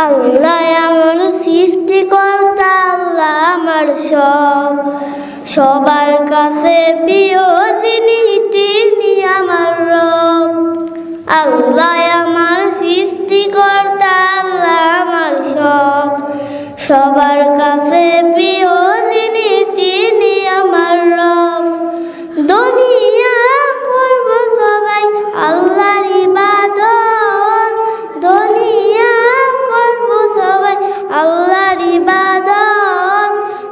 আল্লাহ আমার সৃষ্টিকর্তা, আল্লাহ আমার সব। সবার কাছে প্রিয় যিনি, তিনি আমার রব। আল্লাহ আমার সৃষ্টিকর্তা, আল্লাহ আমার সব। সবার কাছে প্রিয়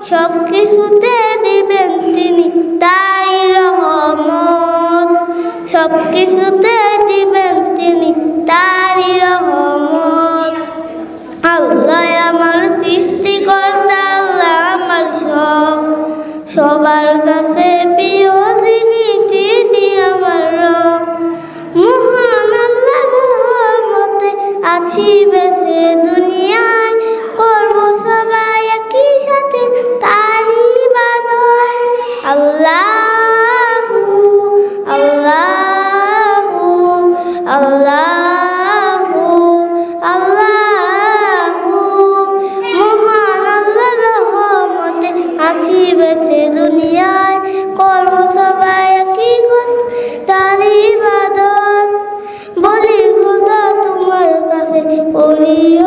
সব কিছুতে দিবেন তিনি তাই রহমত। সব কিছুতে দিবেন তিনি, তারই রহমত। আল্লাহ আমার সৃষ্টিকর্তা, আল্লাহ আমার সব। সবার কাছে তিনি আমার আছি বেঁচে দুনিয়ায় আল্লাহু আল্লাহু, মহান আল্লাহ রহমতে আছি বেঁচে দুনিয়ায়। করব সবাই একই তার ইবাদত। বলি, খোদা তোমার কাছে বলিও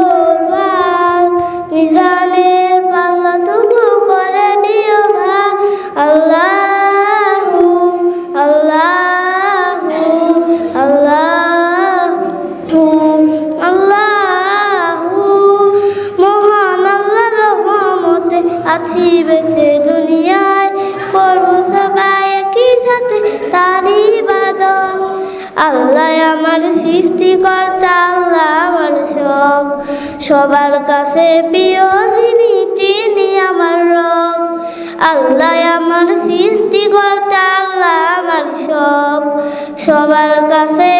আছি বেঁচে দুনিয়ায়। করব সবাই একই সাথে তারই ইবাদত আল্লাহ আমার সৃষ্টিকর্তা, আল্লাহ আমার সব। সবার কাছে প্রিয় যিনি, তিনি আমার রব। আল্লাহ আমার সৃষ্টিকর্তা, আল্লাহ আমার সব। সবার কাছে